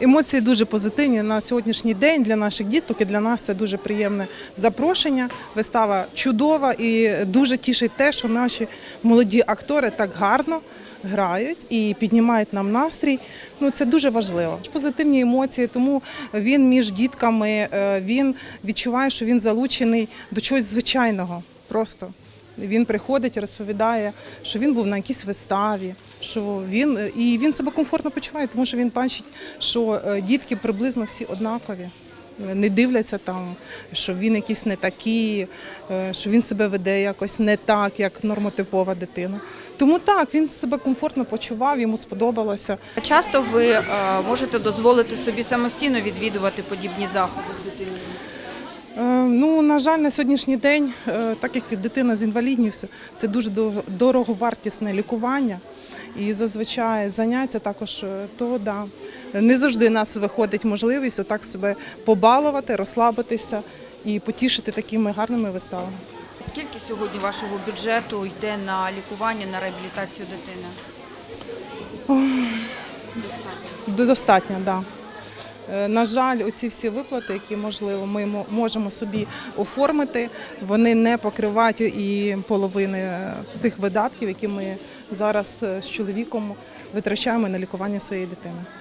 Емоції дуже позитивні на сьогоднішній день для наших діток і для нас це дуже приємне запрошення. Вистава чудова і дуже тішить те, що наші молоді актори так гарно грають і піднімають нам настрій. Ну це дуже важливо. Позитивні емоції, тому він між дітками е, він відчуває, що він залучений до чогось звичайного. Просто він приходить і розповідає, що він був на якійсь виставі, що він е, і він себе комфортно почуває, тому що він бачить, що е, дітки приблизно всі однакові. Не дивляться там, що він якийсь не такий, е, що він себе веде якось не так, як нормотипова дитина. Тому так, він себе комфортно почував, йому сподобалося. Часто ви е, можете дозволити собі самостійно відвідувати подібні заходи з дитиною? Е, Ну, на жаль, на сьогоднішній день, е, так як дитина з інвалідністю, це дуже дороговартісне лікування. І зазвичай заняття також, е, то да. Не завжди нас виходить можливість отак себе побалувати, розслабитися і потішити такими гарними виставами. Скільки сьогодні вашого бюджету йде на лікування, на реабілітацію дитини? Достатньо, так. Да. Е, На жаль, оці всі виплати, які можливо ми мо- можемо собі оформити, вони не покривають і половини е, тих видатків, які ми зараз е, з чоловіком витрачаємо на лікування своєї дитини.